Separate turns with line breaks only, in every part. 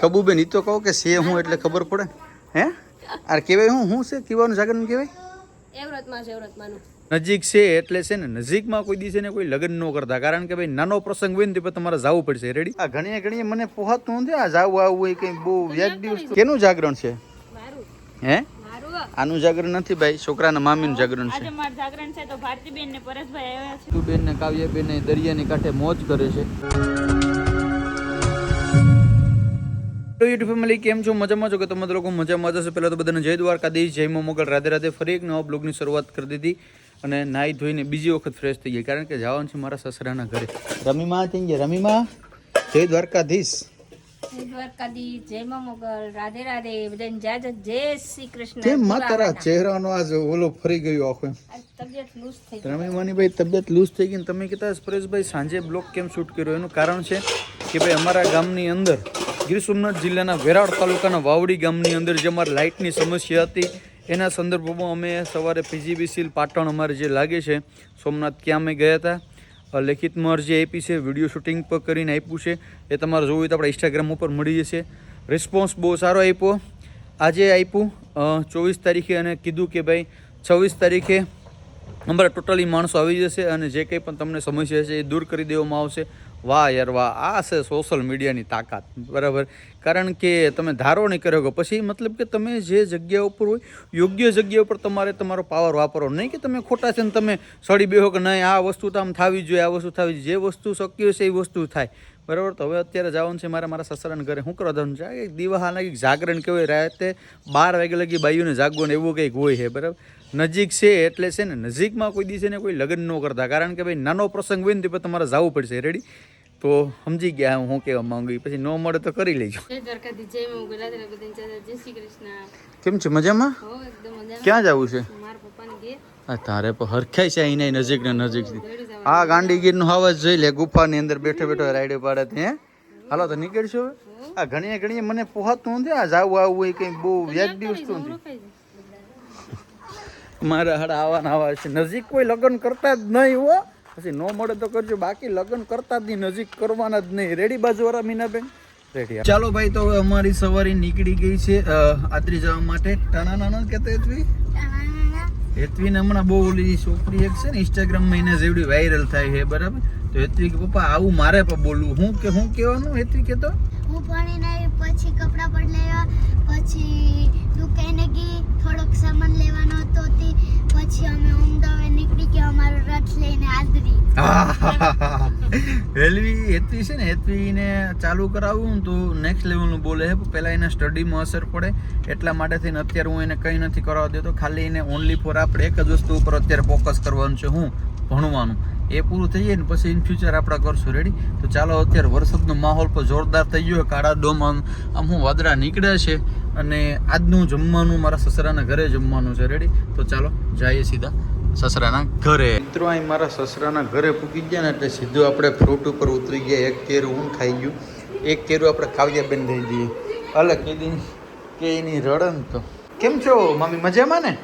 કબુબેન ઈ તો કહો કે છે હું એટલે ખબર પડે. હે? આ કહેવાય હું? હું છે? કીવાનું જાગરણ કહેવાય?
એવરતમાં છે એવરતમાંનું
નજીક છે એટલે છે ને નજીકમાં કોઈ દિવસે ને કોઈ લગ્ન ન કરતા. કારણ કે ભાઈ નાનો પ્રસંગ હોય ને તે તમારે જવું પડશે. રેડી આ ઘણી ઘણીએ મને પોહાતું નથી. આ જાવું આવું હોય કંઈ બહુ વ્યાજબી વસ્તુ કેનું જાગરણ છે? હે? આનું જાગરણ નથી ભાઈ છોકરાના મામીનું જાગરણ છે.
મારું જાગરણ છે તો ભારતીબેન ને પરેશભાઈ આવ્યા છે.
બેન ને કાવ્ય બેન દરિયાની કાંઠે મોજ કરે છે. હેલો યુટ્યુબ ફેમિલી કેમ છો? મજામાં છો? કે તમે લોકો મજામાં જશે પહેલાં તો બધાને જય દ્વારકાધીશ જય મોગલ. રાધે રાધે ફરી એક નવા બ્લોગની શરૂઆત કરી દીધી અને નાહી ધોઈને બીજી વખત ફ્રેશ થઈ ગઈ. કારણ કે જવાનું છે મારા સસરાના ઘરે. રમીમાં થઈ ગયા. રમીમાં જય દ્વારકાધીશ.
જય દ્વારકાધી જય મોગલ. રાધે રાધે. બધાને જય જય જય શ્રી કૃષ્ણ.
કેમ માં તારા ચહેરાનો આજ ઓલો ફરી ગયો આખો
તબિયત લૂઝ થઈ ગઈ.
રમીમાની ભાઈ તબિયત લૂઝ થઈ ગઈ તમે કહેતા પરેશભાઈ સાંજે બ્લોગ કેમ શૂટ કર્યો? એનું કારણ છે કે ભાઈ અમારા ગામની અંદર ગીર સોમનાથ જિલ્લાના વેરાવળ તાલુકાના વાવડી ગામની અંદર જે અમારે લાઇટની સમસ્યા હતી, એના સંદર્ભમાં અમે સવારે પીજીબીસીલ પાટણ અમારે જે લાગે છે, સોમનાથ ક્યાં અમે ગયા હતા લેખિતમાં અરજી આપી છે, વીડિયો શૂટિંગ પર કરીને આપ્યું છે, એ તમારે જોવું હોય તો આપણા ઇન્સ્ટાગ્રામ ઉપર મળી જશે. રિસ્પોન્સ બહુ સારો આપ્યો. આજે આપ્યું ચોવીસ તારીખે અને કીધું કે ભાઈ, છવ્વીસ તારીખે અમારા ટોટલી માણસો આવી જશે અને જે કંઈ પણ તમને સમસ્યા છે એ દૂર કરી દેવામાં આવશે. વાહ યાર, વાહ. આ છે સોશિયલ મીડિયાની તાકાત. બરાબર? કારણ કે તમે ધારો નહીં કર્યો કે પછી મતલબ કે તમે જે જગ્યા ઉપર હોય, યોગ્ય જગ્યા ઉપર તમારે તમારો પાવર વાપરો નહીં કે તમે ખોટા છે ને તમે સડી બેહો કે નહીં, આ વસ્તુ તો આમ થવી જોઈએ, આ વસ્તુ થવી જોઈએ. જે વસ્તુ શક્ય છે એ વસ્તુ થાય. બરાબર? તો હવે અત્યારે જવાનું છે મારા મારા સસરાના ઘરે. શું કરવા જવાનું? છે એક દિવાહાના કંઈક જાગરણ કહેવાય. રાતે બાર વાગે લગી બાઈઓને ને એવું કંઈક હોય છે, બરાબર? નજીક છે એટલે છે ને, નજીકમાં કોઈ દિવસે ને કોઈ લગ્ન ન કરતા. કારણ કે ભાઈ નાનો પ્રસંગ હોય ને તે તમારે જવું પડશે. રેડી તો સમજી ગયા હું કેવા કહેવા માંગુ. પછી ન મળે તો કરી લેજો. કેમ છે? મજામાં?
હો
ક્યાં જવું છે?
મારા
આ તારે પણ હરખાય છે અહીં નજીક ને નજીકથી
આ જવાનું.
આ ગાંડીગીરનો અવાજ જોઈ લે ગુફાની અંદર બેઠો બેઠો રાઈડે પાડે ત્યાં હાલો તો નીકળશો હવે? આ ઘણીએ ઘણીએ મને પોહાતું નથી આ જાવું આવું હોય કંઈ બહુ વ્યાજબી વસ્તુ નથી. મારા હાડા આવાના આવા છે. નજીક કોઈ લગ્ન કરતા જ નહીં હો. પછી ન મળે તો કરજો. બાકી લગ્ન કરતા જ નહીં નજીક કરવાના જ નહીં. રેડી બાજુવાળા મીનાબેન? રેડી ચાલો ભાઈ તો હવે અમારી સવારી નીકળી ગઈ છે આદરી જવા માટે. ટાણા નાના કહેતા હેતવી? હેતવીને હમણાં બહુ ઓલી છોકરી એક છે ને ઇન્સ્ટાગ્રામમાં એને જેવડી વાયરલ થાય છે બરાબર? તો હેતવી કે પપ્પા આવું મારે પણ બોલવું. હું કે હું કહેવાનું હેતવી કહેતો
હું ભણીને આવી પછી કપડાં બદલાવ્યા પછી દુકાને ગઈ, થોડોક સામાન લેવાનો હતો તે. પછી અમે અમદાવાદ નીકળી ગયા, અમારો રથ લઈને આદરી
હેલવી હેતવી છે ને, હેતવીને ચાલુ કરાવું તો નેક્સ્ટ લેવલનું બોલે છે. પહેલાં એના સ્ટડીમાં અસર પડે. એટલા માટે થઈને અત્યારે હું એને કંઈ નથી કરવા દેતો. ખાલી એને ઓનલી ફોર આપણે એક જ વસ્તુ ઉપર અત્યારે ફોકસ કરવાનું છે. હું ભણવાનું. એ પૂરું થઈ જાય ને પછી ઇન ફ્યુચર આપણે કરશું. રેડી તો ચાલો અત્યારે વરસાદનો માહોલ પણ જોરદાર થઈ ગયો કાળા ડોમ આમ હું વાદળા નીકળ્યા છે અને આજનું જમવાનું મારા સસરાના ઘરે જમવાનું છે. રેડી તો ચાલો જઈએ સીધા સસરાના ઘરે. મિત્રો અહીં મારા સસરાના ઘરે પૂકી ગયા ને એટલે સીધું આપણે ફ્રૂટ ઉપર ઉતરી ગયા. એક કેરું હું ખાઈ ગયું. એક કેરું આપણે કાવ્યાબેન દઈ દઈએ અલે કીધી કે એની રડન તો. કેમ છો? મમ્મી મજામાં ને?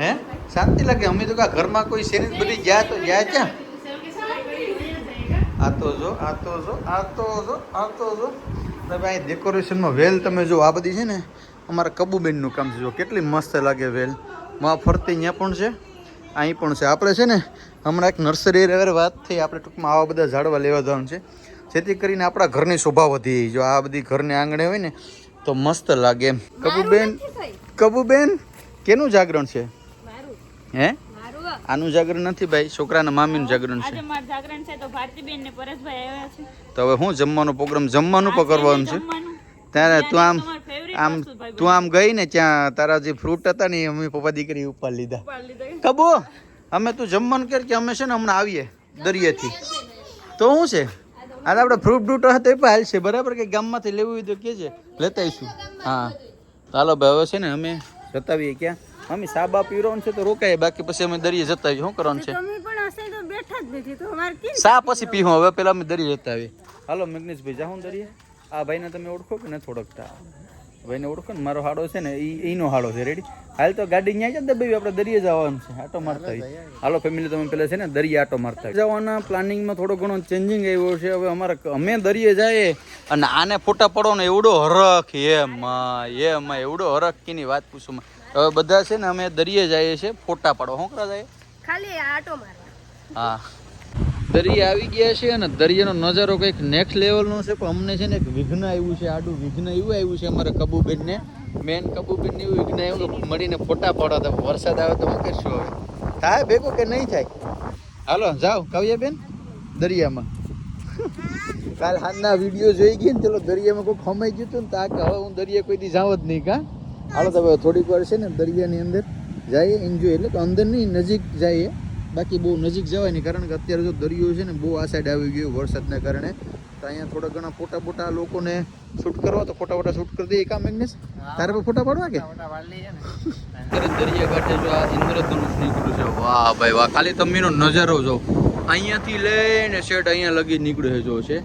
હે? શાંતિ લાગે. અમે તો કા ઘરમાં કોઈ શેરી બધી ગયા તો ગયા ક્યાં આ તો જો આ તો જો આ તો જો આ તો જો. તમે અહીં ડેકોરેશનમાં વેલ તમે જો આ બધી છે ને અમારા કબુબેનનું કામ છે. જો કેટલી મસ્ત લાગે વેલ. માં ફરતી અહીંયા પણ છે અહીં પણ છે. આપણે છે ને હમણાં એક નર્સરી વાત થઈ. આપણે ટૂંકમાં આવા બધા ઝાડવા લેવા જવાનું છે. જેથી કરીને આપણા ઘરની શોભા વધી જો આ બધી ઘરને આંગણે હોય ને તો મસ્ત લાગે. એમ કબુબેન કબુબેન કેનું જાગરણ છે? હે? આનું જાગરણ નથી ભાઈ છોકરાના મામીનું જાગરણ છે.
જાગરણ છે તો ભારતીબેન ને પરેશભાઈ આવ્યા છે.
તો હવે હું જમવાનો પ્રોગ્રામ જમવાનું પણ કરવાનું છે? ત્યારે તું આમ આમ તું આમ ગઈ ને ત્યાં તારા જે ફ્રૂટ હતા ને એ મમ્મી પપ્પા દીકરી ઉપર લીધા. કબો અમે તું જમવાનું કર કે અમે છે ને હમણાં આવીએ દરિયાથી. તો શું છે? આ તો આપણે ફ્રૂટ બ્રૂટ હોય એ પણ હાલશે. બરાબર કે ગામમાંથી લેવું હોય તો કે છે? લેતા આવીશું હા ચાલો ભાઈ હવે છે ને અમે જતાવીએ ક્યાં? મમ્મી સાબા પીરોન છે તો રોકાય. બાકી પછી અમે દરિયે જતા આવીએ. શું કરવાનું છે?
તમે પણ હશે તો બેઠા જ નથી તો અમારે કે
સા પછી પીહો? હવે પેલા અમે દરિયે જતા આવીએ. હાલો મેગ્નેશભાઈ જાઉં દરિયે. આ ભાઈને તમે ઓળખો કે નથી ઓળખતા? ભાઈને ઓળખો ને? મારો હાડો છે ને એ એનો હાડો છે. રેડી હાલ તો ગાડી ન્યા જ દબાવી આપણે દરિયે જવાનું છે. આટો મારતા હોય હાલો ફેમિલી તમે પેલા છે ને દરિયે આટો મારતા. જવાના પ્લાનિંગમાં થોડો ઘણો ચેન્જિંગ આવ્યો છે. હવે અમારે અમે દરિયે જઈએ. અને આને ફોટા પડો ને એવડો હરખ. એમાં એમાં એવડો હરખ. કીની વાત પૂછું. હવે બધા છે ને અમે દરિયે જઈએ છીએ ફોટા પાડો શું કરવા જાય
ખાલી આટો મારવા.
હા. દરિયા આવી ગયા છે અને દરિયાનો નજારો કંઈક નેક્સ્ટ લેવલનો છે પણ અમને છે ને એક વિઘ્ન આવ્યું છે આડું વિઘ્ન એવું આવ્યું છે અમારા કબુબેનને. મેન કબુબેનને એવું વિઘ્ન આવ્યું કે મળીને ફોટા પાડવા તો વરસાદ આવે તો શું કરશું હવે? થાય ભેગો કે નહીં થાય? હાલો જાઓ કાવ્યાબેન દરિયામાં. કાલ હાલના વીડિયો જોઈ ગઈ ને ચલો દરિયામાં કોઈ ખમાઈ ગયું હતું ને તા કે હવે હું દરિયા કોઈ દી જાવ જ નહીં કા? હાલો તો હવે થોડીક વાર છે ને દરિયાની અંદર જઈએ એન્જોય એટલે કે અંદર નહીં નજીક જઈએ. બાકી બહુ નજીક જવાય નહીં કારણ કે અત્યારે જો દરિયો છે ને બહુ આ સાઈડ આવી ગયો વરસાદના કારણે. તો અહીંયા થોડા ઘણા ફોટા ફોટા લોકોને શૂટ કરવા તો ફોટા ફોટા શૂટ કરી દઈએ. કામ મેગ્નેસ તારે પર ફોટા પાડવા કે? દરિયાકાંઠે દરિયા કાંઠે જો આ ઇન્દ્રધનુષ નીકળ્યું છે. વાહ ભાઈ વાહ ખાલી તમીનો નજારો જો. અહીંયાથી લઈને શેડ અહીંયા લગી નીકળ્યો છે જો છે.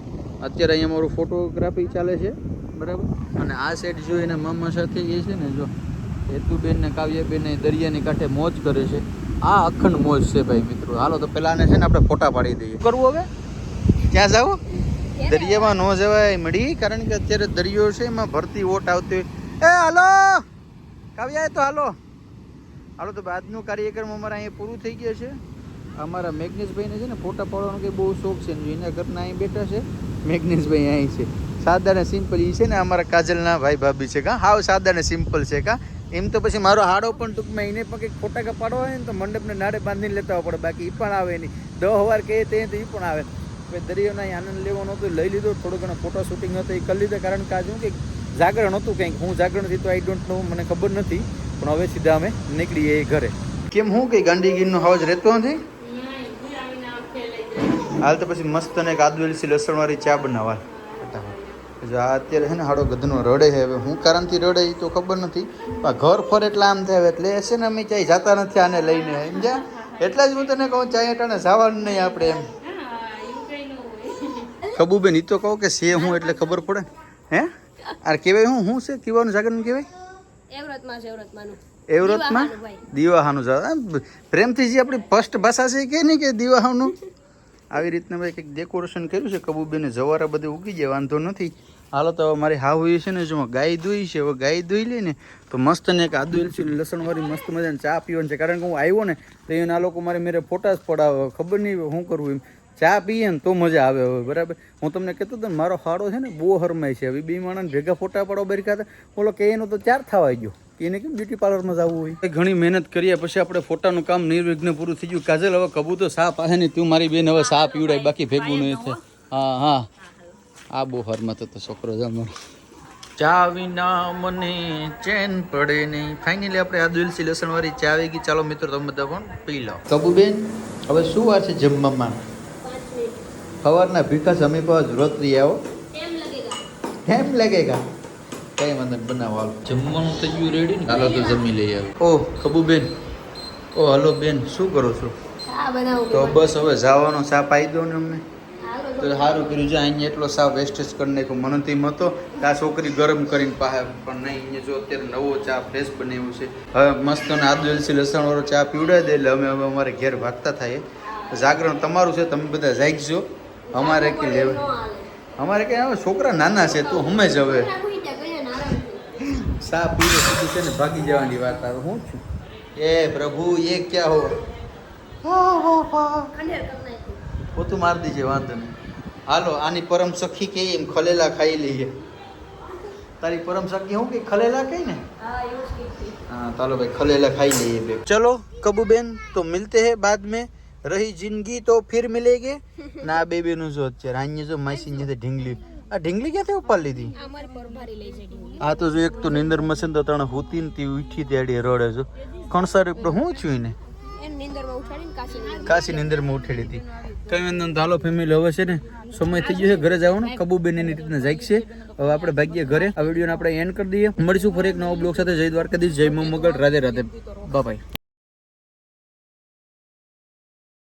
અત્યારે અહીંયા મારું ફોટોગ્રાફી ચાલે છે. બરાબર? અને આ સેટ જો એના મામા સાથે એ છે ને જો હેતુબેન ને કાવ્યબેન દરિયાની કાંઠે મોજ કરે છે. આ અખંડ મોજ છે ભાઈ મિત્રો. હાલો તો પેલા છે ને આપણે ફોટા પાડી દઈએ. કરવું હવે? ક્યાં જાવ? દરિયામાં ન જવાય મળી કારણ કે અત્યારે દરિયો છે એમાં ભરતી ઓટ આવતી હોય. એ હાલો! કાવ્યા તો હાલો. હાલો તો આજનો કાર્યક્રમ અમારા અહીંયા પૂરું થઈ ગયો છે. અમારા મેગ્નેશભાઈને છે ને ફોટા પાડવાનો કંઈ બહુ શોખ છે ને એના ઘરના અહીં બેઠા છે મેગ્નેશભાઈ અહીં છે. સાદા ને સિમ્પલ એ છે ને અમારા કાજલના ભાઈ ભાભી છે કા. હાવ સાદા ને સિમ્પલ છે કા. એમ તો પછી મારો હાડો પણ ટૂંકમાં એને પણ કંઈક ફોટા કા પાડવા હોય ને તો મંડપને નાડે બાંધીને લેતા પડે. બાકી એ પણ આવે નહીં. દહ વાર કહે તે તો એ પણ આવે. ભાઈ દરિયાનો આનંદ લેવાનો હતો લઈ લીધો. થોડો ઘણો ફોટો શૂટિંગ હતો એ કરી લીધા. કારણ કે હું કંઈક જાગરણ હતું કંઈક. હું જાગરણ હતી તો આઈ ડોન્ટ નો મને ખબર નથી. પણ હવે સીધા અમે નીકળીએ એ ઘરે. કેમ હું કઈ ગાંધીગીરનો હાવજ રહેતો નથી? હાલ તો પછી મસ્ત અને એક આદુ એલસી લસણવાળી ચા બનાવવા. જો આ અત્યારે છે ને હાડો ગધનો રડે છે. હવે હું કારણથી રડે એ તો ખબર નથી. પણ ઘર ફર એટલે આમ થાય. એટલે છે ને અમે ચાય જતા નથી આને લઈને. સમજ્યા? એટલા જ હું તને કહું ચાય અટાણે જવાનું નહીં આપણે એમ. કબુબેન એ તો કહો કે સે હું એટલે ખબર પડે. હે? આ કહેવાય હું? હું છે? કીવાનું જાગરણ કહેવાય?
એવરતમાં
દીવાહાનું જા આમ પ્રેમથી જે આપણી ફર્સ્ટ ભાષા છે કે નહીં કે દીવાહાનું? આવી રીતના ભાઈ કંઈક ડેકોરેશન કર્યું છે. કબૂબેને જવારા બધે ઉગી જાય વાંધો નથી. હાલો તો મારી હાવ છે ને જો ગાય દોઈ છે, હવે ગાય દોઈ લે ને તો મસ્ત ને એક આદુ લસણ લસણવાળી મસ્ત મજાની ચા પીવાની છે. કારણ કે હું આવ્યો ને તો એને આ લોકો મારે મેરે ફોટા જ પડાવે, ખબર નહીં શું કરવું એમ. ચા પીએ ને તો મજા આવે હવે, બરાબર? હું તમને કહેતો હતો ને મારો હાડો છે ને બહુ હરમાય છે. હવે બે માણસ ભેગા ફોટા પાડો બરી ખાતા બોલો કે એનો તો ચાર થવા ગયો. એને કેમ બ્યુટી પાર્લરમાં જવું હોય? ઘણી મહેનત કરીએ પછી આપણે ફોટાનું કામ નિર્વિઘ્ન પૂરું થઈ ગયું. કાજલ, હવે કબૂ તો સા પાસે નહીં તું મારી બેન હવે સાપ પીવડાય, બાકી ભેગું નહીં થાય. હા હા. આ બહુ હરમાં તો છોકરો જ અમારો. ચા વિના મને ચેન પડે નહીં. ફાઇનલી આપણે આ દુલસી લસણવાળી ચા આવી ગઈ ચાલો મિત્રો તમે બધા પણ પી લો. કબુબેન હવે શું વાર છે જમવામાં? સવારના ભીખા સમય પર વ્રત રહી આવો. કેમ લાગેગા. કઈ વાંધો નહીં બનાવો હાલો. જમવાનું થઈ ગયું રેડી ને? હાલો તો જમી લઈ આવો ઓ કબુબેન. ઓ હલો બેન શું કરો છો? તો બસ હવે જવાનો સાપ આવી દો ને અમને. તો સારું કર્યું. છે અહીંયા એટલો સાવ વેસ્ટેજ કરી નાખ્યો. મને તો એમ હતો કે આ છોકરી ગરમ કરીને પાસે પણ નહીં અહીંયા જો અત્યારે નવો ચા ફ્રેશ બનાવ્યો છે. હવે મસ્ત અને આદુ એલસી લસણવાળો ચા પીવડાવી દે એટલે અમે હવે અમારે ઘેર ભાગતા થાય. જાગરણ તમારું છે તમે બધા જાગજો. અમારે કે લેવા અમારે કે હવે છોકરા નાના છે તું અમે જ હવે. સા પીવે સુધી છે ને ભાગી જવાની વાત આવે. હું છું? એ પ્રભુ એ ક્યાં હો? પોતું મારી દીજે વાંધો નહીં. હાલો આની પરમ સખી કે એમ ખલેલા ખાઈ લઈએ. તારી પરમ સખી હું કે ખલેલા કઈ ને? હા ચાલો ભાઈ ખલેલા ખાઈ લઈએ ચલો કબુબેન તો મિલતે હે બાદ મેં. રહી જિંદગી તો ફિર મિલેગે. ના બેબી નું જો અત્યારે અહીંયા જો માસી ને ઢીંગલી. આ ઢીંગલી ક્યાંથી ઉપાડ લીધી? આ તો જો એક તો નિંદર મશીન તો તણે હુતી ને તી ઉઠી તેડી રડે જો કણસારી પણ હું છું
ને કાશી નીંદર.
કાશી નિંદરમાં ઉઠેડી હતી. કઈ વાંધો હાલો ફેમિલી, હવે છે ને સમય થઈ ગયો છે, ઘરે જવાનો. કબૂબેન એની રીતના જાગશે હવે આપણે ભાગ્ય ઘરે. આ વિડીયોને આપણે એન્ડ કરી દઈએ. મળીશું ફરી એક નવો બ્લોગ સાથે. જય દ્વારકાધીશ, જય મોમગલ રાધે રાધે. બાય.